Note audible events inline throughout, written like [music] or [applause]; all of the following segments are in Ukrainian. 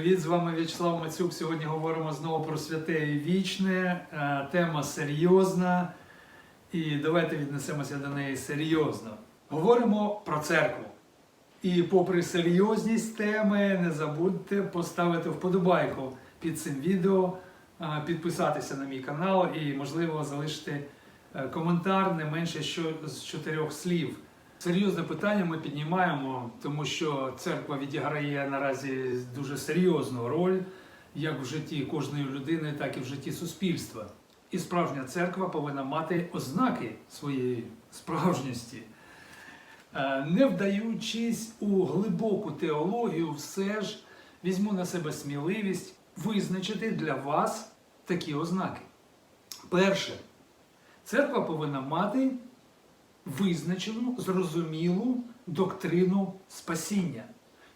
Привіт, з вами В'ячеслав Мацюк. Сьогодні говоримо знову про святе і вічне. Е, Тема серйозна, і давайте віднесемося до неї серйозно. Говоримо про церкву. І попри серйозність теми, не забудьте поставити вподобайку під цим відео, е, підписатися на мій канал і, можливо, залишити е, коментар не менше що з чотирьох слів. Серйозне питання ми піднімаємо, тому що церква відіграє наразі дуже серйозну роль як в житті кожної людини, так і в житті суспільства. І справжня церква повинна мати ознаки своєї справжності. Е, Не вдаючись у глибоку теологію, все ж візьму на себе сміливість визначити для вас такі ознаки. Перше, церква повинна мати визначену, зрозумілу доктрину спасіння.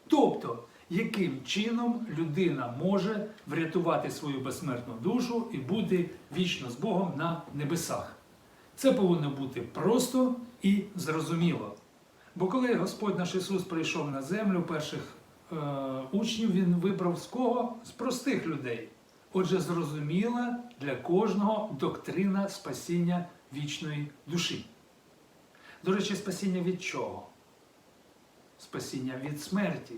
Тобто, яким чином людина може врятувати свою безсмертну душу і бути вічно з Богом на небесах. Це повинно бути просто і зрозуміло. Бо коли Господь наш Ісус прийшов на землю, перших е, учнів Він вибрав з кого? З простих людей. Отже, зрозуміла для кожного доктрина спасіння вічної душі. До речі, спасіння від чого? Спасіння від смерті.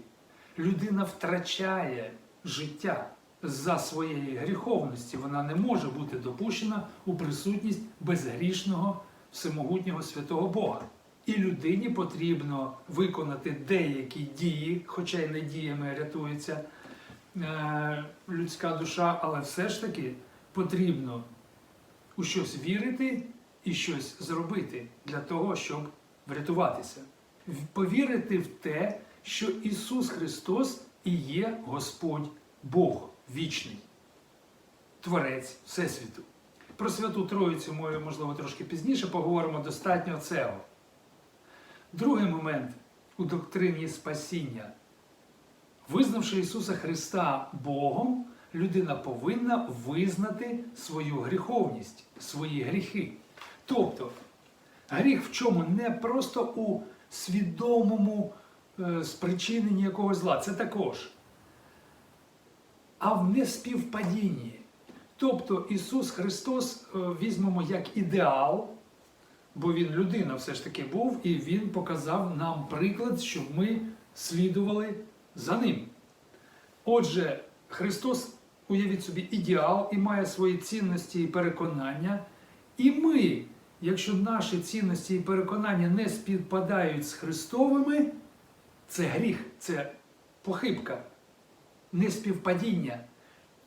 Людина втрачає життя за своєї гріховності. Вона не може бути допущена у присутність безгрішного, всемогутнього святого Бога. І людині потрібно виконати деякі дії, хоча й не діями рятується е, людська душа, але все ж таки потрібно у щось вірити і щось зробити для того, щоб врятуватися. Повірити в те, що Ісус Христос і є Господь Бог вічний, Творець Всесвіту. Про Святу Троїцю ми, можливо, трошки пізніше поговоримо достатньо цього. Другий момент у доктрині спасіння. Визнавши Ісуса Христа Богом, людина повинна визнати свою гріховність, свої гріхи. Тобто, гріх в чому? Не просто у свідомому е, спричиненні якогось зла, це також, а в неспівпадінні. Тобто Ісус Христос е, візьмемо як ідеал, бо Він людина все ж таки був, і Він показав нам приклад, щоб ми слідували за ним. Отже, Христос, уявіть собі, ідеал і має свої цінності і переконання. І ми, якщо наші цінності і переконання не співпадають з Христовими, це гріх, це похибка, неспівпадіння.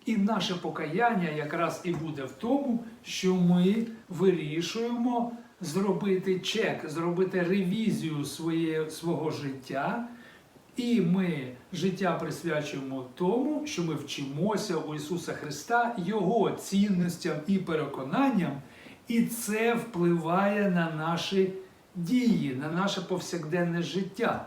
І наше покаяння якраз і буде в тому, що ми вирішуємо зробити чек, зробити ревізію своє, свого життя. І ми життя присвячуємо тому, що ми вчимося у Ісуса Христа Його цінностям і переконанням, і це впливає на наші дії, на наше повсякденне життя.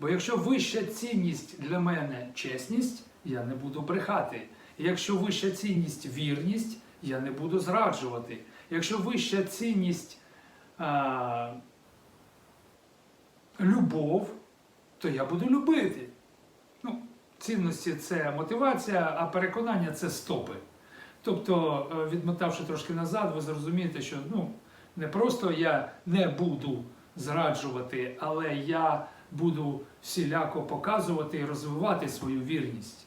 Бо якщо вища цінність для мене чесність, я не буду брехати. Якщо вища цінність вірність, я не буду зраджувати. Якщо вища цінність а, любов, то я буду любити. Ну, цінності це мотивація, а переконання це стопи. Тобто, е, відмотавши трошки назад, ви зрозумієте, що ну, не просто я не буду зраджувати, але я буду всіляко показувати і розвивати свою вірність.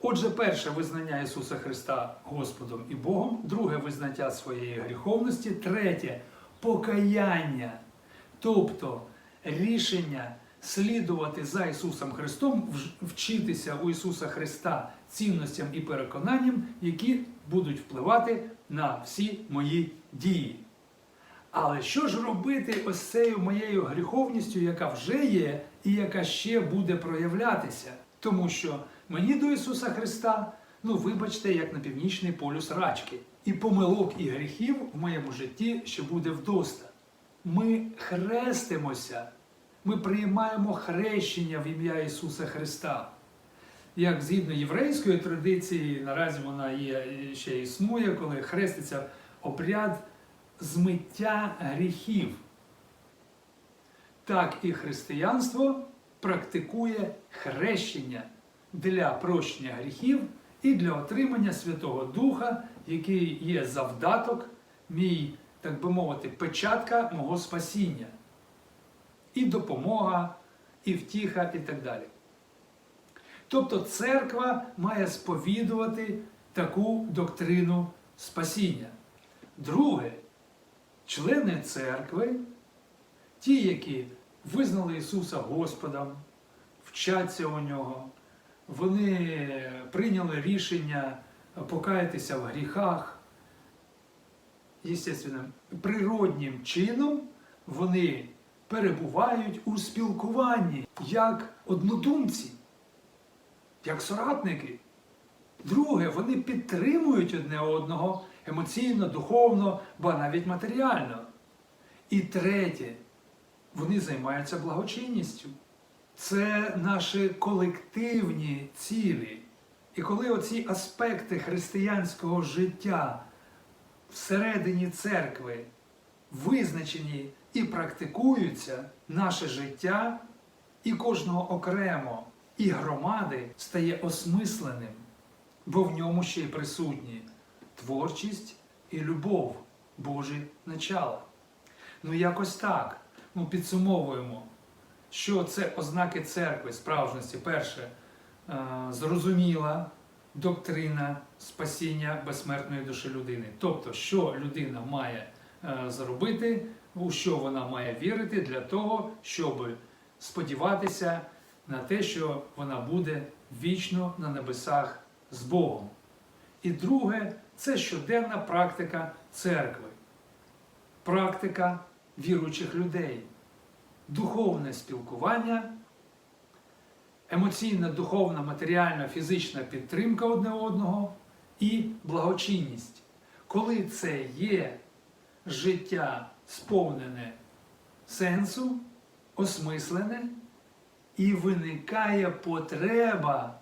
Отже, перше визнання Ісуса Христа Господом і Богом, друге визнання своєї гріховності, третє покаяння, тобто рішення слідувати за Ісусом Христом, вчитися у Ісуса Христа цінностям і переконанням, які будуть впливати на всі мої дії. Але що ж робити ось цією моєю гріховністю, яка вже є і яка ще буде проявлятися? Тому що мені до Ісуса Христа, ну вибачте, як на північний полюс рачки. І помилок і гріхів в моєму житті ще буде вдоста. Ми хрестимося, ми приймаємо хрещення в ім'я Ісуса Христа. Як згідно єврейської традиції, наразі вона є ще існує, коли хреститься обряд змиття гріхів. Так і християнство практикує хрещення для прощення гріхів і для отримання Святого Духа, який є завдаток, мій, так би мовити, печатка мого спасіння, і допомога, і втіха, і так далі. Тобто церква має сповідувати таку доктрину спасіння. Друге, члени церкви, ті, які визнали Ісуса Господом, вчаться у нього, вони прийняли рішення покаятися в гріхах. Єстественно, природнім чином вони перебувають у спілкуванні як однодумці, як соратники. Друге, вони підтримують одне одного емоційно, духовно, ба навіть матеріально. І третє, вони займаються благочинністю. Це наші колективні цілі. І коли оці аспекти християнського життя всередині церкви визначені і практикуються, наше життя і кожного окремо, і громади стає осмисленим, бо в ньому ще й присутні творчість і любов, Божі начала. Ну, якось так. Ну, підсумовуємо, що це ознаки церкви справжності. Перше, е, зрозуміла доктрина спасіння безсмертної душі людини. Тобто, що людина має е, зробити, у що вона має вірити для того, щоб сподіватися на те, що вона буде вічно на небесах з Богом. І друге, це щоденна практика церкви, практика віруючих людей, духовне спілкування, емоційна, духовна, матеріальна, фізична підтримка одне одного і благочинність. Коли це є життя сповнене сенсу, осмислене, і виникає потреба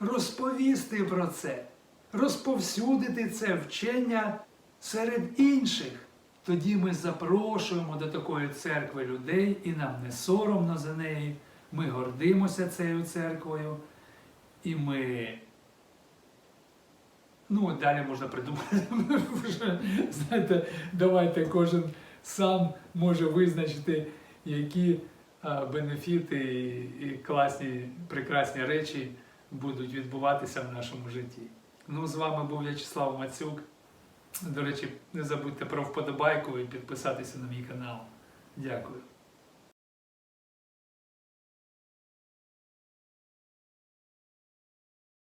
розповісти про це, розповсюдити це вчення серед інших. Тоді ми запрошуємо до такої церкви людей, і нам не соромно за неї. Ми гордимося цією церквою, і ми. Ну, далі можна придумати. [laughs] Знаєте, давайте кожен сам може визначити, які бенефіти і, і класні, прекрасні речі будуть відбуватися в нашому житті. Ну, з вами був В'ячеслав Мацюк. До речі, не забудьте про вподобайку і підписатися на мій канал. Дякую.